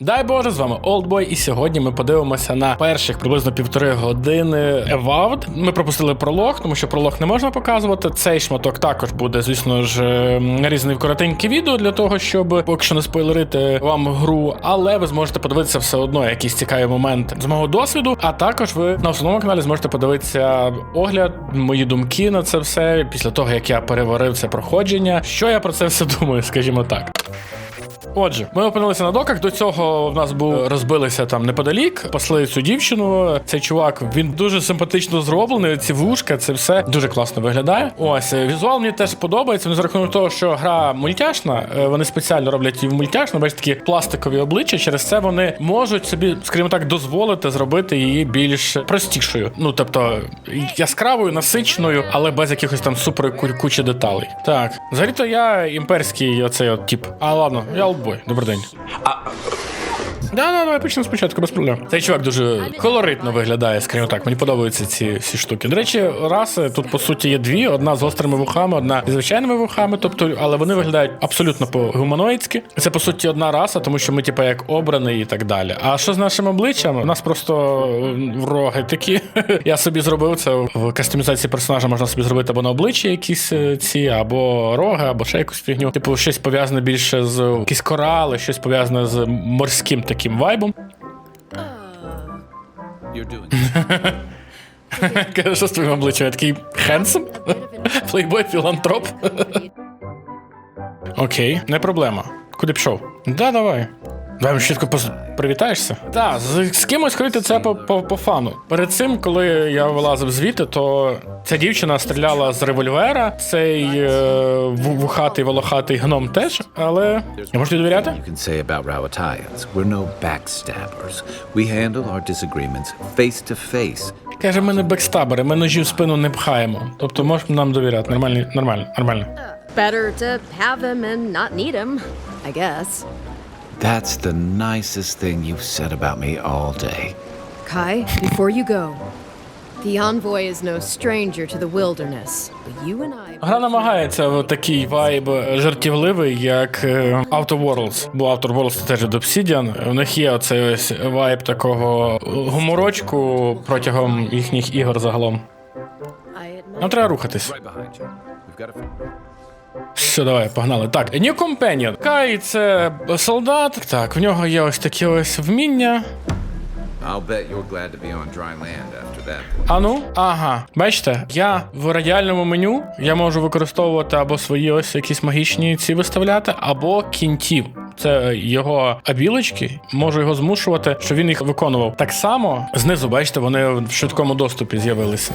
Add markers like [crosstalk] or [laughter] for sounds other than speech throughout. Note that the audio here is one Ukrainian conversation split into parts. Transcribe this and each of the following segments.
Дай Боже, з вами Олдбой, і сьогодні ми подивимося на перших приблизно півтори години Evowed. Ми пропустили пролог, тому що пролог не можна показувати. Цей шматок також буде, звісно ж, е, нарізаний в коротеньке відео для того, щоб поки що не спойлерити вам гру, але ви зможете подивитися все одно якісь цікаві моменти з мого досвіду. А також ви на основному каналі зможете подивитися огляд, мої думки на це все після того, як я переварив це проходження. Що я про це все думаю, скажімо так. Отже, ми опинилися на доках. До цього в нас був розбилися там неподалік, пасли цю дівчину. Цей чувак він дуже симпатично зроблений. Ці вушка, це все дуже класно виглядає. Ось е, візуал мені теж подобається. Ну, за рахунок того, що гра мультяшна, е, вони спеціально роблять її в мультяшну, бачите, такі пластикові обличчя. Через це вони можуть собі, скажімо так, дозволити зробити її більш простішою. Ну тобто яскравою, насиченою, але без якихось там супер ку- кучі деталей. Так, взагалі-то я імперський оцей от тип. А ладно, я олдбой. Добрий день. Да, да, давай почнемо спочатку, без проблем. Цей чувак дуже колоритно виглядає, скажімо так. Мені подобаються ці всі штуки. До речі, раси тут по суті є дві: одна з гострими вухами, одна зі звичайними вухами. Тобто, але вони виглядають абсолютно по-гуманоїдськи. Це по суті одна раса, тому що ми, типа, як обраний і так далі. А що з нашим обличчям? У нас просто м, роги такі. [laughs] Я собі зробив це в кастомізації персонажа. Можна собі зробити або на обличчі якісь е, ці, або роги, або ще якусь фігню. Типу, щось пов'язане більше з якісь корали, щось пов'язане з морським таким вайбом. [laughs] Каже, що з твоїм обличчям? Я такий хенсом? [laughs] Плейбой філантроп? Окей, не проблема. Куди пішов? Да, давай. Давай швидко поз- привітаєшся? Так, з, з кимось ходити це по, по, по фану. Перед цим, коли я вилазив звідти, то ця дівчина стріляла з револьвера, цей е, вухатий волохатий гном теж, але я можу довіряти? You can say about Rawatayans. We're no backstabbers. We handle our disagreements face to face. Каже, ми не бекстабери, ми ножі в спину не пхаємо. Тобто можеш нам довіряти. Нормально, нормально, нормально. Better to have him and not need him, I guess. That's the nicest thing you've said about me all day. Kai, before you go, the envoy is no stranger to the wilderness, but you and I. Гра намагається в такий вайб жартівливий, як е, Outer Worlds. Бо Outer Worlds це теж від Obsidian. У них є оцей ось вайб такого гуморочку протягом їхніх ігор загалом. Нам треба рухатись. Все, давай, погнали. Так, New Companion. Кай це солдат. Так, в нього є ось такі ось вміння. I'll bet you're glad to be on dry land after that. А ну, ага, бачите, я в радіальному меню я можу використовувати або свої ось якісь магічні ці виставляти, або кінтів. Це його абілочки, можу його змушувати, щоб він їх виконував. Так само знизу, бачите, вони в швидкому доступі з'явилися.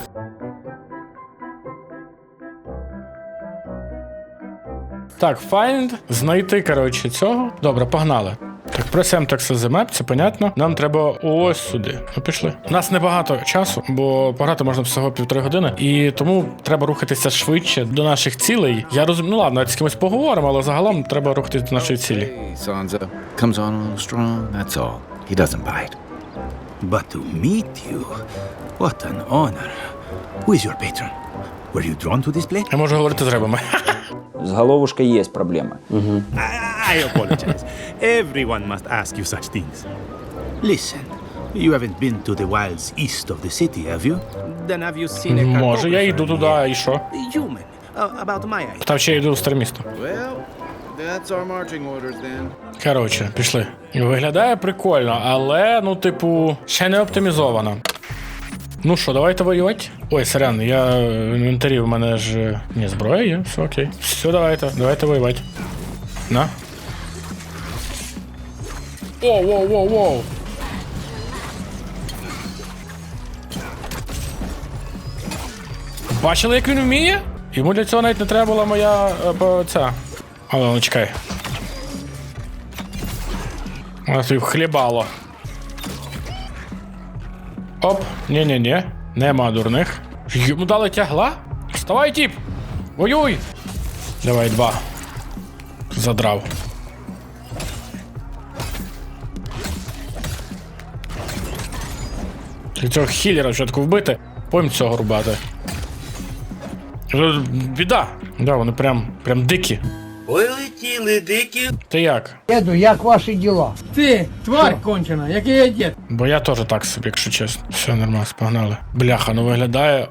Так, find, знайти, коротше, цього. Добре, погнали. Так, пресем так map, це понятно. Нам треба ось сюди. Ми пішли. У нас небагато часу, бо пограти можна всього півтори години, і тому треба рухатися швидше до наших цілей. Я розумію, ну ладно, з кимось поговоримо, але загалом треба рухатися до нашої цілі. Sansa. Comes on a little strong, that's all. He doesn't bite. But to meet you, what an honor. Who is your patron? Were you drawn to this place? Я можу говорити з рибами. [laughs] С головушкой есть проблемы. I apologize. Everyone must ask you such things. Listen, you haven't been to the wilds east of the city, have you? Then have you seen a Може, я йду туди, і що? Human. Uh, about my age. Там ще я йду в старе. Well, that's our marching orders then. Коротше, пішли. Виглядає прикольно, але, ну, типу, ще не оптимізовано. Ну що, давайте воювати. Ой, сорян, я в інвентарі в мене ж. Ні, зброя є, все окей. Все, давайте, давайте воювати. На. Воу, воу, воу, воу. Бачили, як він вміє? Йому для цього навіть не треба була моя е, бо, ця. Але ну чекай. Нас їх хлібало. Оп, ні-ні-ні. Нема дурних. Йому дали тягла? Вставай, тіп! Воюй! Давай два. Задрав. Цього хілера спочатку вбити, потім цього рубати. Е, Біда. Да, вони прям, прям дикі. Полетіли дикі. Ти як? Деду, як ваші діла? Ти, тварь кончена, який я дід. Бо я теж так собі, якщо чесно. Все нормально, погнали. Бляха, ну виглядає.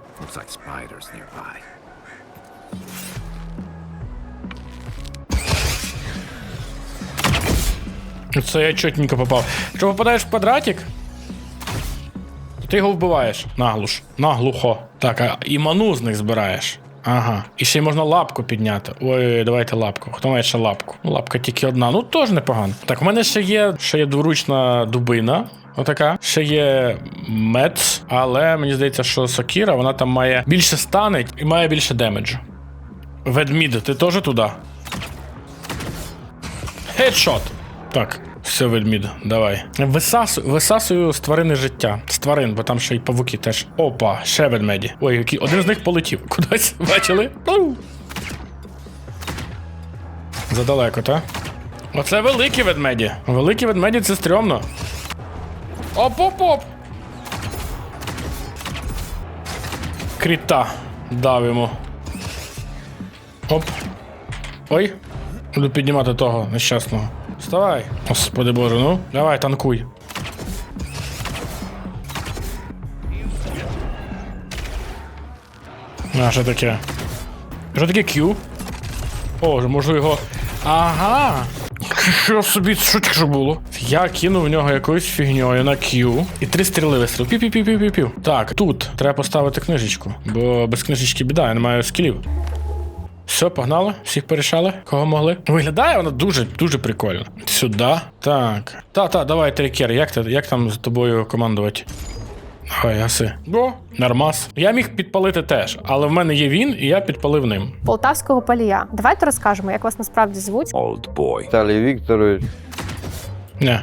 Це я чотненько попав. Якщо попадаєш в квадратик, то ти його вбиваєш. Наглуш. Наглухо. Так, а і ману з них збираєш. Ага. І ще й можна лапку підняти. Ой, давайте лапку. Хто має ще лапку? Ну, лапка тільки одна. Ну, теж непогано. Так, в мене ще є, ще є дворучна дубина. Отака. Ще є мец, але мені здається, що Сокіра, вона там має більше станеть і має більше демеджу. Ведмід, ти теж туди? Хедшот. Так, все, ведмід, давай. Висасу, висасую з тварини життя. З тварин, бо там ще й павуки теж. Опа, ще ведмеді. Ой, який один з них полетів. [laughs] Кудись бачили? Задалеко, та? Оце великі ведмеді. Великі ведмеді це стрьомно. Оп-оп-оп. Кріта. Давимо. Оп. Ой. Буду піднімати того нещасного. Вставай. Господи боже, ну. Давай, танкуй. А, що таке? Що таке Q? О, можу його. Ага. Що собі, що таке що було? Я кинув в нього якоюсь фігньою на Q. І три стріли вистріл. Пів-пів-пів-пів-пів. Так, тут треба поставити книжечку, бо без книжечки біда, я не маю скілів. Все, погнали, всіх порішали, кого могли. Виглядає вона дуже дуже прикольно. Сюди. Так. Та-та, давай, Трикер, як, ти, як там з тобою командувати? Давай, гаси. Бо, нормас. Я міг підпалити теж, але в мене є він, і я підпалив ним. Полтавського палія. Давайте розкажемо, як вас насправді звуть. Old boy. Віталій Вікторович. Не.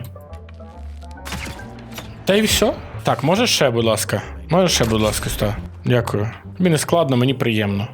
Та й все. Так, може ще, будь ласка. Може ще, будь ласка, сюди. Дякую. Тобі не складно, мені приємно.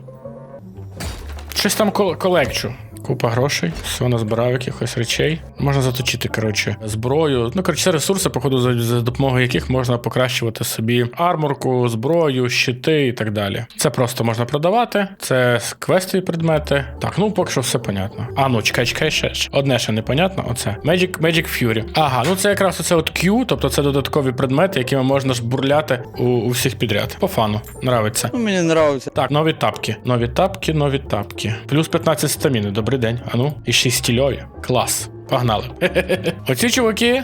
Щось там кол- колекчу. Купа грошей, все назбирав якихось речей. Можна заточити, коротше, зброю. Ну, коротше, це ресурси, походу, за, за допомогою яких можна покращувати собі арморку, зброю, щити і так далі. Це просто можна продавати. Це квестові предмети. Так, ну поки що все понятно. А ну, чекай, чекай, ще. ще. Одне ще непонятно. Оце. Magic, Magic Fury. Ага, ну це якраз оце от Q, тобто це додаткові предмети, якими можна жбурляти у, у всіх підряд. По фану. Нравиться. Ну, мені нравиться. Так, нові тапки. Нові тапки, нові тапки. Плюс 15 стаміни. Добрий день. Ану. І ще й стільові. Клас. Погнали. [laughs] Оці чуваки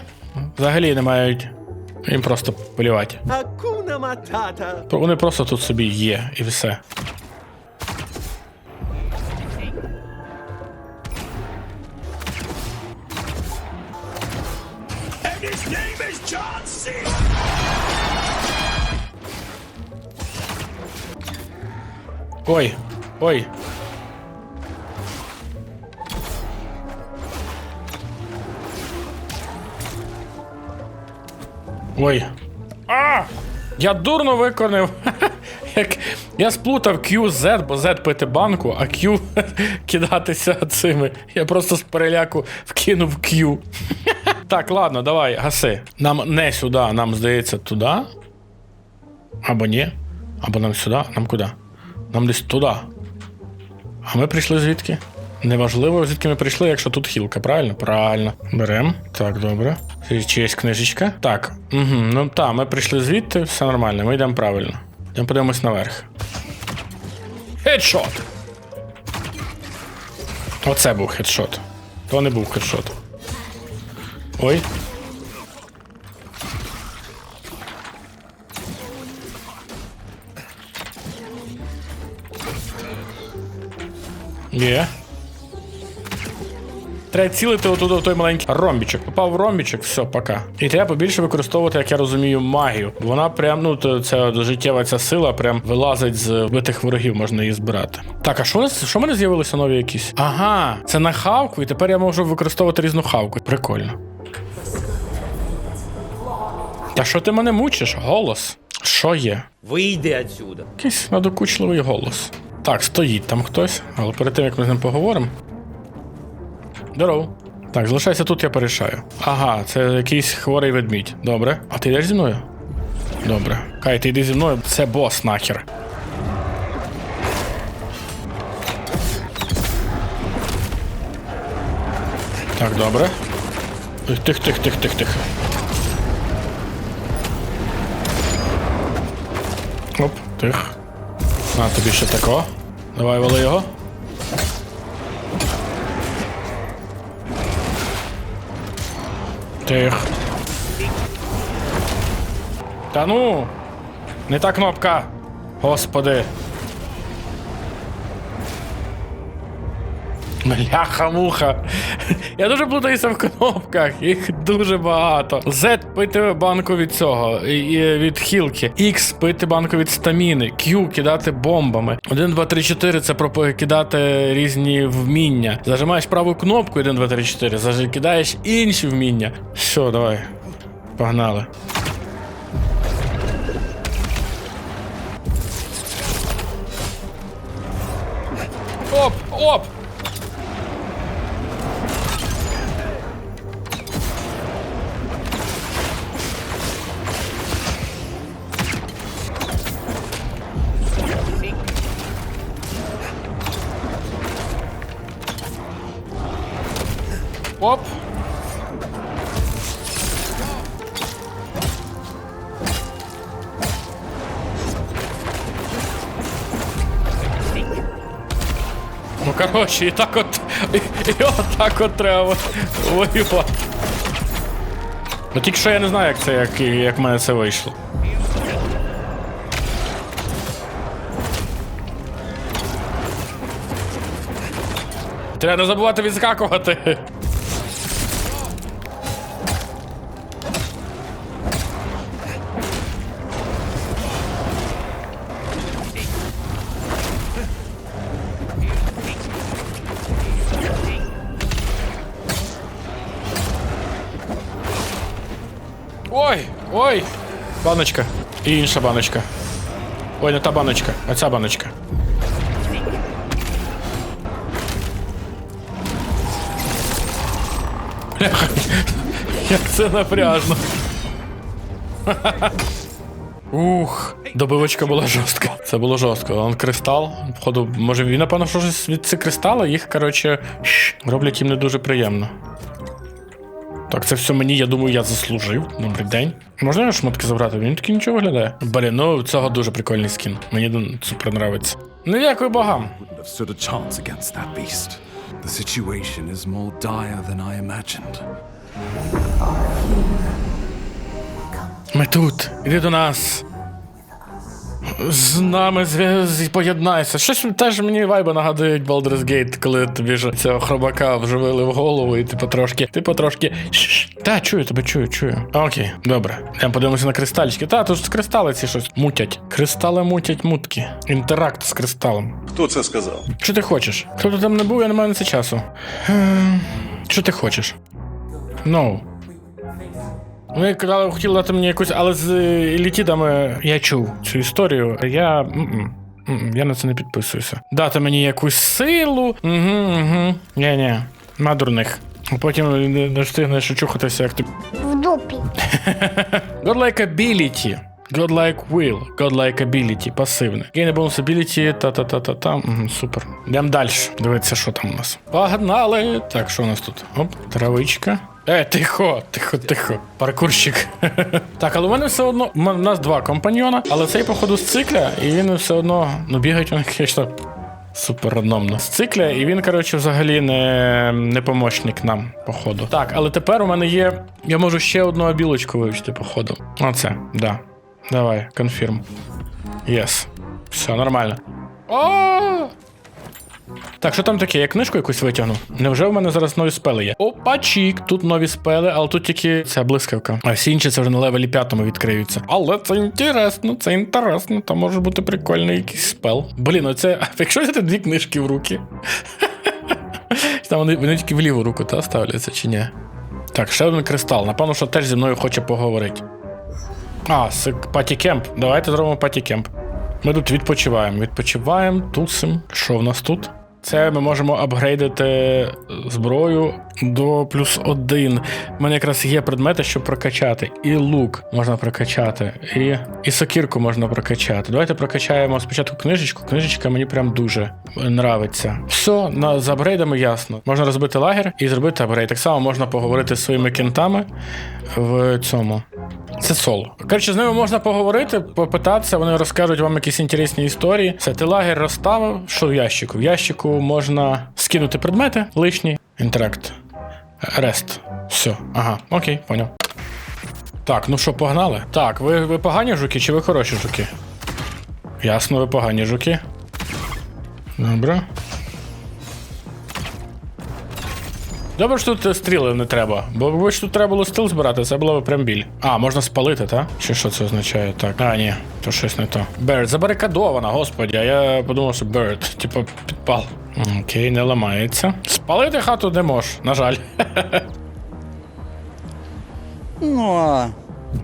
взагалі не мають. Їм просто полівати. Акуна матата. Вони просто тут собі є і все. Ой, ой. Ой. А! Я дурно виконав. [laughs] Як я сплутав Q Z, бо Z пити банку, а Q [laughs] кидатися цими. Я просто з переляку вкинув Q. [laughs] Так, ладно, давай, гаси. Нам не сюди, нам здається, туди. Або ні. Або нам сюди. Нам куди? Нам десь туди. А ми прийшли звідки? Неважливо, звідки ми прийшли, якщо тут хілка, правильно? Правильно. Берем. Так, добре. Чиясь книжечка. Так. Угу. Ну так, ми прийшли звідти, все нормально, ми йдемо правильно. Йдемо подивимось наверх. Хедшот! Оце був хедшот. То не був хедшот. Ой. Є. Треба цілити отуди в той маленький ромбічок. Попав в ромбічок, все, пока. І треба побільше використовувати, як я розумію, магію. Вона прям, ну, то це життєва ця сила прям вилазить з вбитих ворогів, можна її збирати. Так, а що, у нас- що в мене з'явилися нові якісь? Ага, це на хавку, і тепер я можу використовувати різну хавку. Прикольно. Та що ти мене мучиш? Голос. Що є? Вийди отсюда. Якийсь надокучливий голос. Так, стоїть там хтось, але перед тим як ми з ним поговоримо. Здоров. Так, залишайся тут, я порішаю. Ага, це якийсь хворий ведмідь. Добре. А ти йдеш зі мною? Добре. Кай, ти йди зі мною, це бос нахер. Так, добре. Тих, тих, тих, тих, тих. Оп, тих. На тобі ще тако. Давай вали його. Тих. Та ну! Не та кнопка! Господи. Бляха-муха. [laughs] Я дуже плутаюся в кнопках, їх дуже багато. Z пити банку від цього, і- від хілки. X пити банку від стаміни. Q кидати бомбами. 1, 2, 3, 4 це про кидати різні вміння. Зажимаєш праву кнопку 1, 2, 3, 4, заж- кидаєш інші вміння. Все, давай. Погнали. Оп, оп! Оп! Ну, коротше, і так от. І, отак от треба воювати. Ну тільки що я не знаю, як це, як, як в мене це вийшло. Треба не забувати відскакувати. Ой! Баночка. І інша баночка. Ой, не та баночка, а ця баночка. [laughs] Як це напряжно. [laughs] Ух, добивочка була жорстка. Це було жорстко. Он кристал. Походу, може він, напевно, щось від цих кристала, їх, коротше, роблять їм не дуже приємно. Так, це все мені, я думаю, я заслужив. Добрий день. Можна його шмотки забрати? Він такий нічого виглядає. Блін, ну у цього дуже прикольний скін. Мені супер нравиться. Ну дякую богам. The situation is more dire than I imagined. Ми тут. Іди до нас. З нами зв'яз... поєднайся. Щось теж мені вайби нагадують Baldur's Gate, коли тобі ж цього хробака вживили в голову, і ти потрошки. Ти потрошки. Шш. Та, чую тебе, чую, чую. Окей, добре. Я подивимося на кристальчики. Та, тут кристали ці щось мутять. Кристали мутять мутки. Інтеракт з кристалом. Хто це сказав? Що ти хочеш? Хто тут там не був, я не маю на це часу. Ем, Що ти хочеш? No. Вони казали, хотіли дати мені якусь, але з е, елітідами я чув цю історію. Я. Я на це не підписуюся. Дати мені якусь силу. Угу, угу. Ні-ні. На дурних. Потім не, не встигнеш очухатися, як ти. В дупі. [laughs] Godlike ability. Godlike will. Godlike ability. Пасивне. Gain bonus ability. Та-та-та-та-та. Угу, супер. Йдемо далі. Дивіться, що там у нас. Погнали. Так, що у нас тут? Оп, травичка. Е, тихо, тихо, тихо. Паркурщик. так, але у мене все одно. У нас два компаньйона, але цей, походу, з цикля, і він все одно. Ну, бігають вони, [laughs] звісно. Супер рандомно. З цикля, і він, коротше, взагалі не, не помощник нам, походу. Так, але тепер у мене є. Я можу ще одну обілочку вивчити, походу. Оце, да. Давай, конфірм. Єс. Все, нормально. О! Так, що там таке? Я книжку якусь витягну. Невже в мене зараз нові спели є? Опачік, тут нові спели, але тут тільки ця блискавка. А всі інші це вже на левелі п'ятому відкриються. Але це інтересно, це інтересно. Там може бути прикольний якийсь спел. Блін, оце. [laughs] Якщо взяти дві книжки в руки. [laughs] Там вони, вони тільки в ліву руку, та ставляться чи ні? Так, ще один кристал. Напевно, що теж зі мною хоче поговорити. А, паті кемп. Давайте зробимо паті кемп. Ми тут відпочиваємо. Відпочиваємо, тусим. Що в нас тут? Це ми можемо апгрейдити зброю до плюс один. У мене якраз є предмети, щоб прокачати. І лук можна прокачати, і, і сокірку можна прокачати. Давайте прокачаємо спочатку книжечку. Книжечка мені прям дуже нравиться. Все, на, з апгрейдами ясно. Можна розбити лагер і зробити апгрейд. Так само можна поговорити зі своїми кентами в цьому. Це соло. Коротше, з ними можна поговорити, попитатися, вони розкажуть вам якісь інтересні історії. Все, ти лагер розставив. Що в ящику? В ящику можна скинути предмети лишні. Інтеракт. Рест. Все. Ага, окей, поняв. Так, ну що, погнали? Так, ви, ви погані жуки чи ви хороші жуки? Ясно, ви погані жуки. Добре. Добре, що тут стріли не треба. Бо якби ж тут треба було стил збирати, це було б прям біль. А, можна спалити, так? Чи що це означає? Так. А, ні, то щось не то. Bird, забарикадована, господі, а я подумав, що bird, типу підпал. Окей, не ламається. Спалити хату не можеш, на жаль. Ну.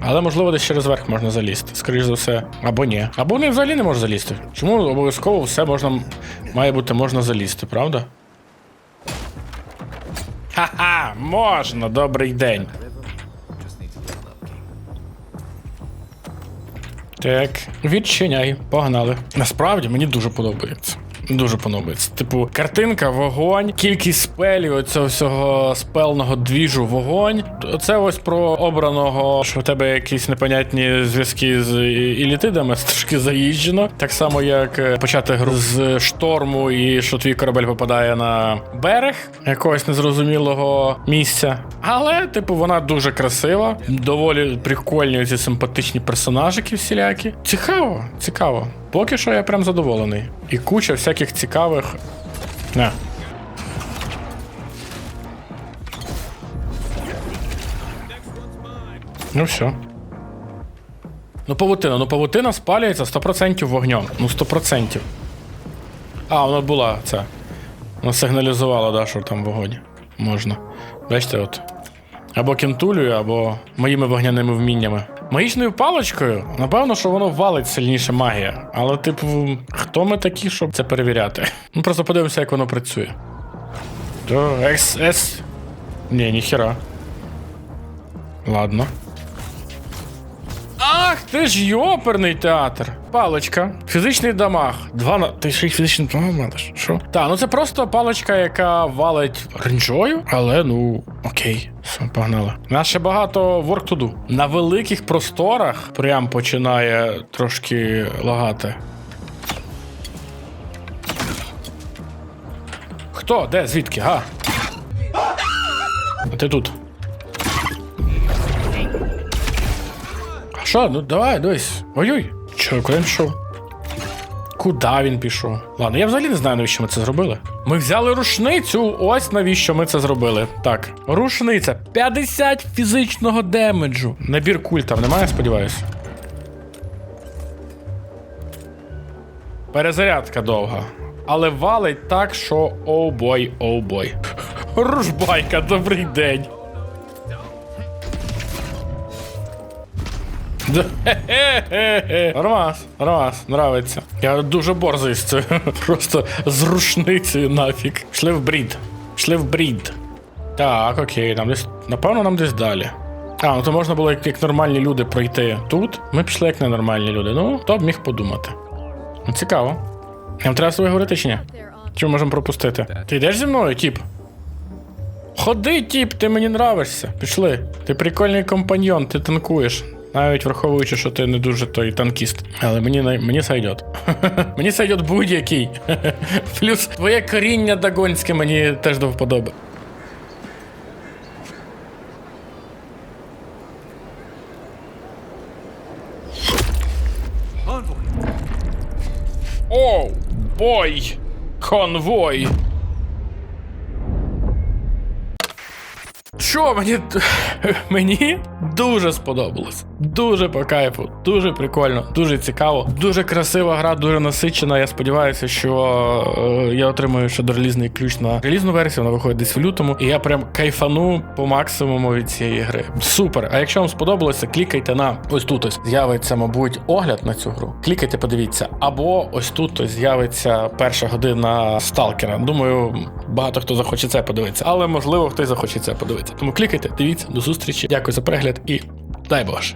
Але можливо десь через верх можна залізти. Скоріше за все. Або ні. Або вони взагалі не можуть залізти. Чому обов'язково все можна має бути можна залізти, правда? Ха-ха, можна, добрий день. Так, відчиняй, погнали. Насправді мені дуже подобається. Дуже подобається. Типу, картинка, вогонь, кількість спелів, оцього всього спелного двіжу, вогонь. Це ось про обраного, що в тебе якісь непонятні зв'язки з ілітидами, трошки заїжджено. Так само, як е, почати гру з шторму, і що твій корабель попадає на берег якогось незрозумілого місця. Але, типу, вона дуже красива, доволі прикольні ці симпатичні персонажики всілякі. Цікаво, цікаво. Поки що я прям задоволений. І куча всяких цікавих. Не. Ну все. Ну, павутина, ну павутина спалюється 100% вогнем. Ну, 100%. А, вона була ця. Вона сигналізувала, да, що там вогонь. Можна. Бачите, от. Або кентулею, або моїми вогняними вміннями. Магічною паличкою, напевно, що воно валить сильніше магія. Але, типу, хто ми такі, щоб це перевіряти? Ну просто подивимося, як воно працює. То екс ес. Ні, ніхера. Ладно. Ах, ти ж йоперний театр. Паличка. Фізичний дамаг. Два на. Ти ще й фізичний дамаг маєш? Що? Та, ну це просто паличка, яка валить ренджою, але ну окей. Все, погнали. Нас ще багато do. На великих просторах прям починає трошки лагати. Хто? Де? Звідки? Га? А ти тут. Що? Ну давай, дивись. Ой-ой. Чо, куди він пішов? Куди він пішов? Ладно, я взагалі не знаю, навіщо ми це зробили. Ми взяли рушницю. Ось навіщо ми це зробили. Так, рушниця. 50 фізичного демеджу. Набір куль там немає, сподіваюся. Перезарядка довга. Але валить так, що оу бой, оу бой. Ружбайка, добрий день. [laughs] Нормас, нормас, нравиться. Я дуже борзий з цим. [laughs] Просто з рушницею нафіг. Шли в брід. Шли в брід. Так, окей, нам десь. Напевно, нам десь далі. А, ну то можна було як, як нормальні люди пройти тут. Ми пішли як ненормальні люди. Ну, хто б міг подумати. Ну, цікаво. Нам треба тобою говорити чи ні? Чи ми можемо пропустити? Ти йдеш зі мною, тіп? Ходи, тіп, ти мені нравишся. Пішли. Ти прикольний компаньйон, ти танкуєш. Навіть враховуючи, що ти не дуже той танкіст. Але мені мені сайдет. [laughs] мені сайдет будь-який. [laughs] Плюс твоє коріння дагонське мені теж до вподоби. Оу, бой! Конвой! Що мені [laughs] мені дуже сподобалось. Дуже по кайфу, дуже прикольно, дуже цікаво, дуже красива гра, дуже насичена. Я сподіваюся, що е, я отримую ще дорелізний ключ на релізну версію. Вона виходить десь в лютому, і я прям кайфану по максимуму від цієї гри. Супер! А якщо вам сподобалося, клікайте на ось тут. Ось з'явиться, мабуть, огляд на цю гру. Клікайте, подивіться, або ось тут ось з'явиться перша година сталкера. Думаю, багато хто захоче це подивитися, але можливо хтось захоче це подивитися. Тому клікайте, дивіться, до зустрічі. Дякую за перегляд і дай Боже.